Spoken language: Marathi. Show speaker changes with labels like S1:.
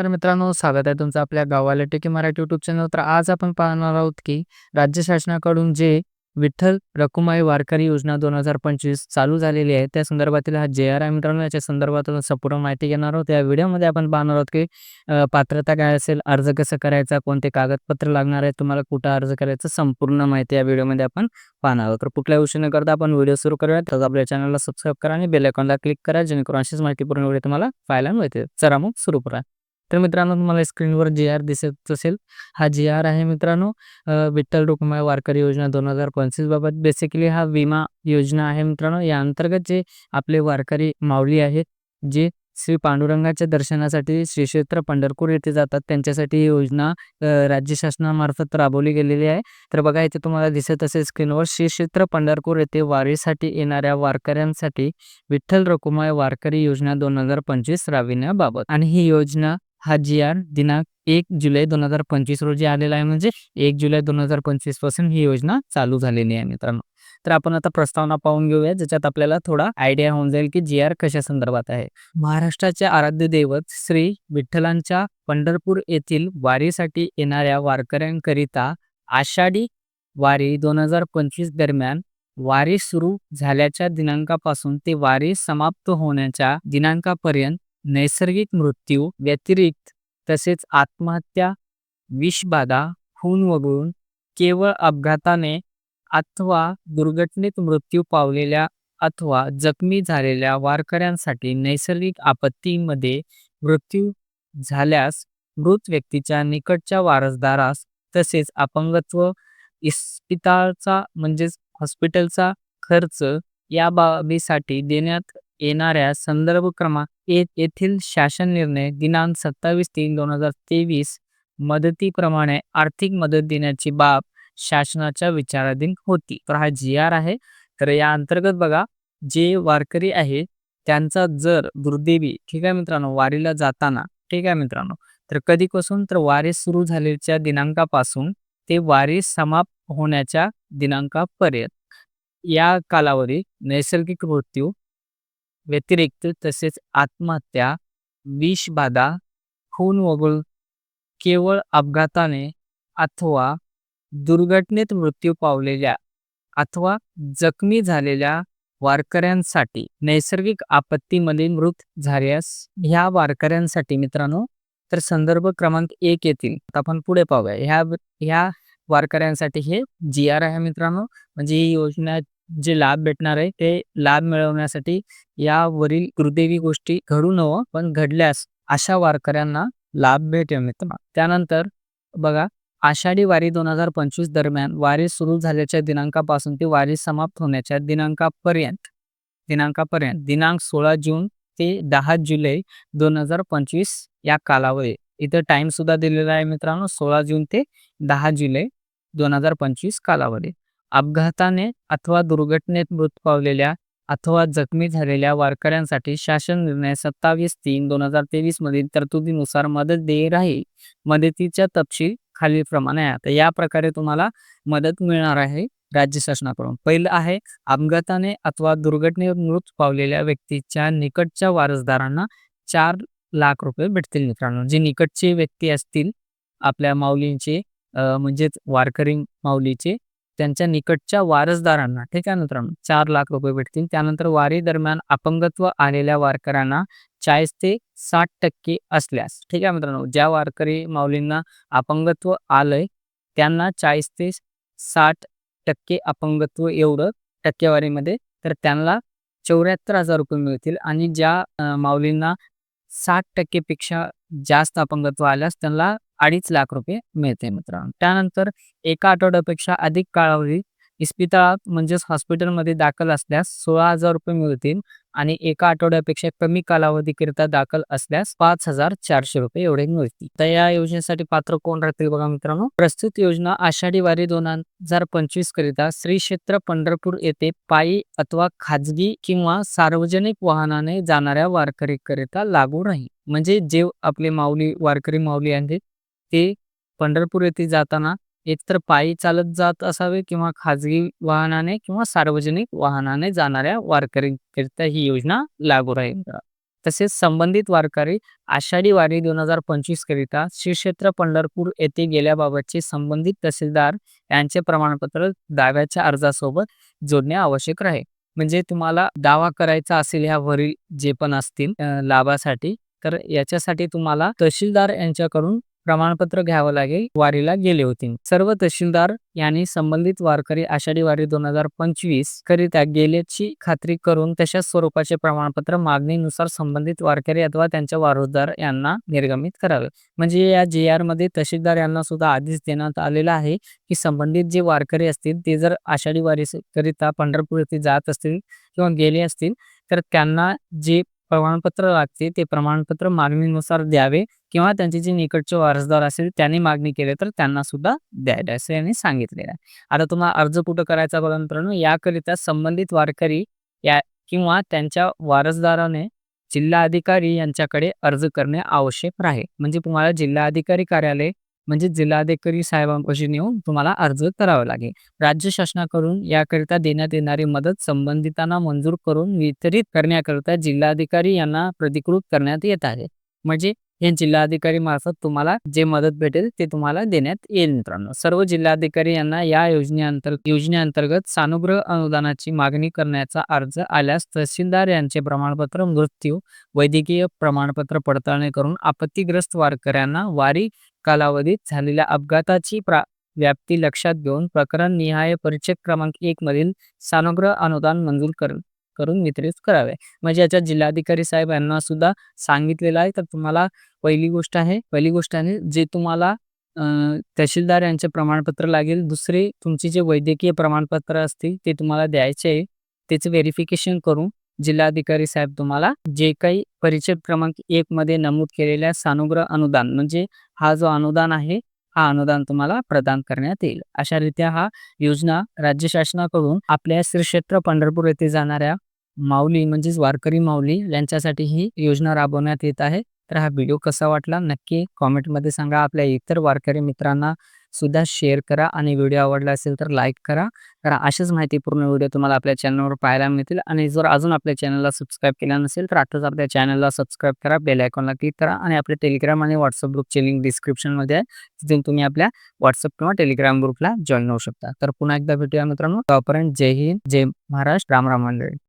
S1: तर मित्रांनो, स्वागत आहे तुमचं आपल्या गावाला टेकी मराठी यूट्यूब चॅनल. तर आज आपण पाहणार आहोत की राज्य शासनाकडून जे विठ्ठल रखुमाई वारकरी योजना दोन हजार पंचवीस चालू झालेली आहे त्या संदर्भातील हा जे आर आहे मित्रांनो याच्या संदर्भात संपूर्ण माहिती घेणार आहोत. या व्हिडिओमध्ये आपण पाहणार आहोत की पात्रता काय असेल अर्ज कसं करायचा कोणते कागदपत्र लागणार आहे तुम्हाला कुठं अर्ज करायचं संपूर्ण माहिती या व्हिडिओमध्ये आपण पाहणार आहोत. तर कुठल्या गोष्टी न करता आपण व्हिडिओ सुरू करूया तर आपल्या चॅनलला सबस्क्राईब करा आणि बेल आयकॉनला क्लिक करा जेणेकरून अशीच माहितीपूर्ण व्हिडिओ तुम्हाला पाहायला मिळते चला मग सुरू करा तर मित्रांनो तुम्हाला स्क्रीनवर जी आर दिसत असेल. हा जी आर आहे मित्रांनो विठ्ठल रुक्माई वारकरी योजना दोन हजार पंचवीस बाबत. बेसिकली हा विमा योजना आहे मित्रांनो. या अंतर्गत जे आपले वारकरी माऊली आहेत जे श्री पांडुरंगाच्या दर्शनासाठी श्री क्षेत्र पंढरपूर येथे जातात त्यांच्यासाठी ही योजना राज्य शासनामार्फत राबवली गेलेली आहे. तर बघा इथे तुम्हाला दिसत असेल स्क्रीनवर श्री क्षेत्र पंढरपूर येथे वारीसाठी येणाऱ्या वारकऱ्यांसाठी विठ्ठल रकुमाय वारकरी योजना दोन हजार पंचवीस राबविण्याबाबत. आणि ही योजना हा जी आर दिनांक एक जुलै दोन हजार पंचवीस रोजी आलेला आहे. म्हणजे एक जुलै दोन हजार पंचवीसपासून ही योजना चालू झालेली आहे मित्रांनो. तर आपण आता प्रस्तावना पाहून घेऊया ज्याच्यात आपल्याला थोडा आयडिया होऊन जाईल की जी आर कशा संदर्भात आहे. महाराष्ट्राचे आराध्य दैवत श्री विठ्ठलांच्या पंढरपूर येथील वारीसाठी येणाऱ्या वारकऱ्यांकरिता आषाढी वारी दोन हजार पंचवीस दरम्यान वारी सुरू झाल्याच्या दिनांकापासून ते वारी समाप्त होण्याच्या दिनांकापर्यंत नैसर्गिक मृत्यू व्यतिरिक्त तसेच आत्महत्या विषबाधा खून वगळून केवळ अपघाताने अथवा दुर्घटनेत मृत्यू पावलेल्या अथवा जखमी झालेल्या वारकऱ्यांसाठी नैसर्गिक आपत्तीमध्ये मृत्यू झाल्यास मृत व्यक्तीच्या निकटच्या वारसदारास तसेच अपंगत्व इस्पितळचा म्हणजेच हॉस्पिटलचा खर्च या बाबीसाठी देण्यात येणाऱ्या संदर्भ क्रमांक एक येथील शासन निर्णय दिनांक सत्तावीस तीन दोन हजार तेवीस मदतीप्रमाणे आर्थिक मदत देण्याची बाब शासनाच्या विचाराधीन होती. तर हा जी आर आहे. तर या अंतर्गत बघा जे वारकरी आहे त्यांचा जर दुर्दैवी ठीक आहे मित्रांनो वारीला जाताना ठीक आहे मित्रांनो तर कधीपासून तर वारी सुरू झालेच्या दिनांकापासून ते वारी समाप्त होण्याच्या दिनांकापर्यंत. या कालावधीत नैसर्गिक मृत्यू व्यतिरिक्त तसेच आत्महत्या विषबाधा खून वगळ केवळ अपघाताने अथवा दुर्घटनेत मृत्यू पावलेल्या अथवा जखमी झालेल्या वारकऱ्यांसाठी नैसर्गिक आपत्तीमध्ये मृत झाल्यास ह्या वारकऱ्यांसाठी मित्रांनो तर संदर्भ क्रमांक एक येतील. आपण पुढे पाहूया. ह्या ह्या वारकऱ्यांसाठी हे जी आर आहे मित्रांनो. म्हणजे ही योजना जे लाभ भेटणार आहे ते लाभ मिळवण्यासाठी यावरील दुर्दैवी गोष्टी घडू नवं पण घडल्यास अशा वारकऱ्यांना लाभ भेटेल मित्रांनो. त्यानंतर बघा आषाढी वारी दोन हजार पंचवीस दरम्यान वारी सुरू झाल्याच्या दिनांकापासून ती वारी समाप्त होण्याच्या दिनांकापर्यंत दिनांकापर्यंत दिनांक सोळा जून ते दहा जुलै दोन हजार पंचवीस या कालावधी इथं टाइम सुद्धा दिलेला आहे मित्रांनो सोळा जून ते दहा जुलै दोन हजार पंचवीस कालावधी अपघाताने अथवा दुर्घटनेत मृत पावलेल्या अथवा जखमी झालेल्या वारकऱ्यांसाठी शासन निर्णय सत्तावीस तीन दोन हजार तेवीस मधील तरतुदीनुसार मदत देय राहील. मदतीचा तपशील खालीलप्रमाणे आहे तर या प्रकारे तुम्हाला मदत मिळणार आहे राज्य शासनाकडून. पहिलं आहे अपघाताने अथवा दुर्घटनेत मृत पावलेल्या व्यक्तीच्या निकटच्या वारसदारांना चार लाख रुपये भेटतील मित्रांनो. जे निकटचे व्यक्ती असतील आपल्या माऊलींचे म्हणजेच वारकरी माऊलीचे त्यांच्या निकटच्या वारसदारांना ठीक आहे मित्रांनो? चार लाख रुपये भेटतील. त्यानंतर वारी दरम्यान अपंगत्व आलेल्या वारकऱ्यांना चाळीस ते साठ टक्के असल्यास ठीक आहे मित्रांनो? ज्या वारकरी माऊलींना अपंगत्व आलंय त्यांना चाळीस ते साठ टक्के अपंगत्व एवढं टक्केवारीमध्ये तर त्यांना चौऱ्याहत्तर हजार रुपये मिळतील. आणि ज्या माऊलींना साठ टक्केपेक्षा जास्त अपंगत्व आल्यास त्यांना अडीच लाख रुपये मिळते मित्रांनो. त्यानंतर एका आठवड्यापेक्षा अधिक कालावधी इस्पितळात म्हणजेच हॉस्पिटलमध्ये दाखल असल्यास सोळा हजार रुपये मिळतील आणि एका आठवड्यापेक्षा कमी कालावधीकरिता दाखल असल्यास पाच हजार चारशे रुपये एवढे मिळतील. तर या योजनेसाठी पात्र कोण राहतील बघा मित्रांनो? प्रस्तुत योजना आषाढी वारी दोन हजार पंचवीस करिता श्री क्षेत्र पंढरपूर येथे पायी अथवा खाजगी किंवा सार्वजनिक वाहनाने जाणाऱ्या वारकरीकरिता लागू राहील. म्हणजे जे आपले माऊली वारकरी माऊली आहेत ते पंढरपूर येथे जाताना एकतर पायी चालत जात असावे किंवा खाजगी वाहनाने किंवा सार्वजनिक वाहनाने जाणाऱ्या वारकरीकरिता ही योजना लागू राहील. तसेच संबंधित वारकरी आषाढी वारी दोन हजार पंचवीस करिता श्री क्षेत्र पंढरपूर येथे गेल्याबाबतचे संबंधित तहसीलदार यांचे प्रमाणपत्र दाव्याच्या अर्जासोबत जोडणे आवश्यक राहील म्हणजे तुम्हाला दावा करायचा असेल ह्यावरील जे पण असतील लाभासाठी तर याच्यासाठी तुम्हाला तहसीलदार यांच्याकडून प्रमाणपत्र घ्यावं लागेल. वारीला गेले होते. सर्व तहसीलदार यांनी संबंधित वारकरी आषाढी वारी दोन हजार पंचवीस करिता गेल्याची खात्री करून तशाच स्वरूपाचे प्रमाणपत्र मागणीनुसार संबंधित वारकरी अथवा त्यांच्या वारसदार यांना निर्गमित करावे. म्हणजे या जे आरमध्ये तहसीलदार यांना सुद्धा आदेश देण्यात आलेला आहे की संबंधित जे वारकरी असतील ते जर आषाढी वारी करिता पंढरपूर येथे जात असतील किंवा गेले असतील तर त्यांना जे प्रमाणपत्र लागते ते प्रमाणपत्र मागणीनुसार द्यावे किंवा त्यांचे जे निकटचे वारसदार असेल त्यांनी मागणी केली तर त्यांना सुद्धा द्यायला असं यांनी सांगितलेलं आहे. आता तुम्हाला अर्ज कुठं करायचा बघा मित्रांनो याकरिता संबंधित वारकरी या किंवा त्यांच्या वारसदाराने जिल्हा अधिकारी यांच्याकडे अर्ज करणे आवश्यक राहील म्हणजे तुम्हाला जिल्हा अधिकारी कार्यालय म्हणजे जिल्हाधिकारी साहेबांपाशी नेऊन तुम्हाला अर्ज करावा लागेल. राज्य शासनाकडून याकरिता देण्यात येणारी मदत संबंधितांना मंजूर करून वितरित करण्याकरिता जिल्हाधिकारी यांना प्रतिकृत करण्यात येत आहे. म्हणजे हे जिल्हाधिकारी मार्फत तुम्हाला जे मदत भेटेल ते तुम्हाला देण्यात येईल मित्रांनो. सर्व जिल्हाधिकारी यांना या योजनेअंतर्गत योजनेअंतर्गत सानुग्रह अनुदानाची मागणी करण्याचा अर्ज आल्यास तहसीलदार यांचे प्रमाणपत्र मृत्यू वैद्यकीय प्रमाणपत्र पडताळणी करून आपत्तीग्रस्त वारकऱ्यांना वारी कालावधीत झालेल्या अपघाताची प्रा व्याप्ती लक्षात घेऊन प्रकरण निहाय परिच्छेद क्रमांक एक मधील सानुग्रह अनुदान मंजूर कर करून वितरित करावे. म्हणजे याच्यात जिल्हाधिकारी साहेब यांना सुद्धा सांगितलेलं आहे. तर तुम्हाला पहिली गोष्ट आहे पहिली गोष्ट आहे जे तुम्हाला तहसीलदार यांचे प्रमाणपत्र लागेल. दुसरे तुमचे जे वैद्यकीय प्रमाणपत्र असतील ते तुम्हाला द्यायचे आहे. त्याचं व्हेरिफिकेशन करून जिल्हाधिकारी साहेब तुम्हाला जे काही परिचय क्रमांक एक मध्ये नमूद केलेल्या सानुग्रह अनुदान म्हणजे हा जो अनुदान आहे हा अनुदान तुम्हाला प्रदान करण्यात येईल. अशा रीत्या हा योजना राज्य शासनाकडून आपल्या श्री क्षेत्र पंढरपूर येथे जाणाऱ्या माऊली म्हणजेच वारकरी माऊली यांच्यासाठी ही योजना राबवण्यात येत आहे. तर हा व्हिडिओ कसा वाटला नक्की कॉमेंटमध्ये सांगा. आपल्या इतर वारकरी मित्रांना सुद्धा शेअर करा आणि व्हिडिओ आवडला असेल तर लाईक करा. कारण अशाच माहितीपूर्ण व्हिडिओ तुम्हाला आपल्या चॅनलवर पाहायला मिळतील आणि जर अजून आपल्या चॅनलला सबस्क्राईब केला नसेल तर आताच आपल्या चॅनलला सबस्क्राईब करा बेल आयकॉनला क्लिक करा आणि आपल्या टेलिग्राम आणि व्हॉट्सअप ग्रुपची लिंक डिस्क्रिप्शनमध्ये आहे. तिथून तुम्ही आपल्या व्हॉट्सअप किंवा टेलिग्राम ग्रुपला जॉईन होऊ शकता. तर पुन्हा एकदा भेटूया मित्रांनो. तोपर्यंत जय हिंद जय महाराष्ट्र राम राम मंडळी.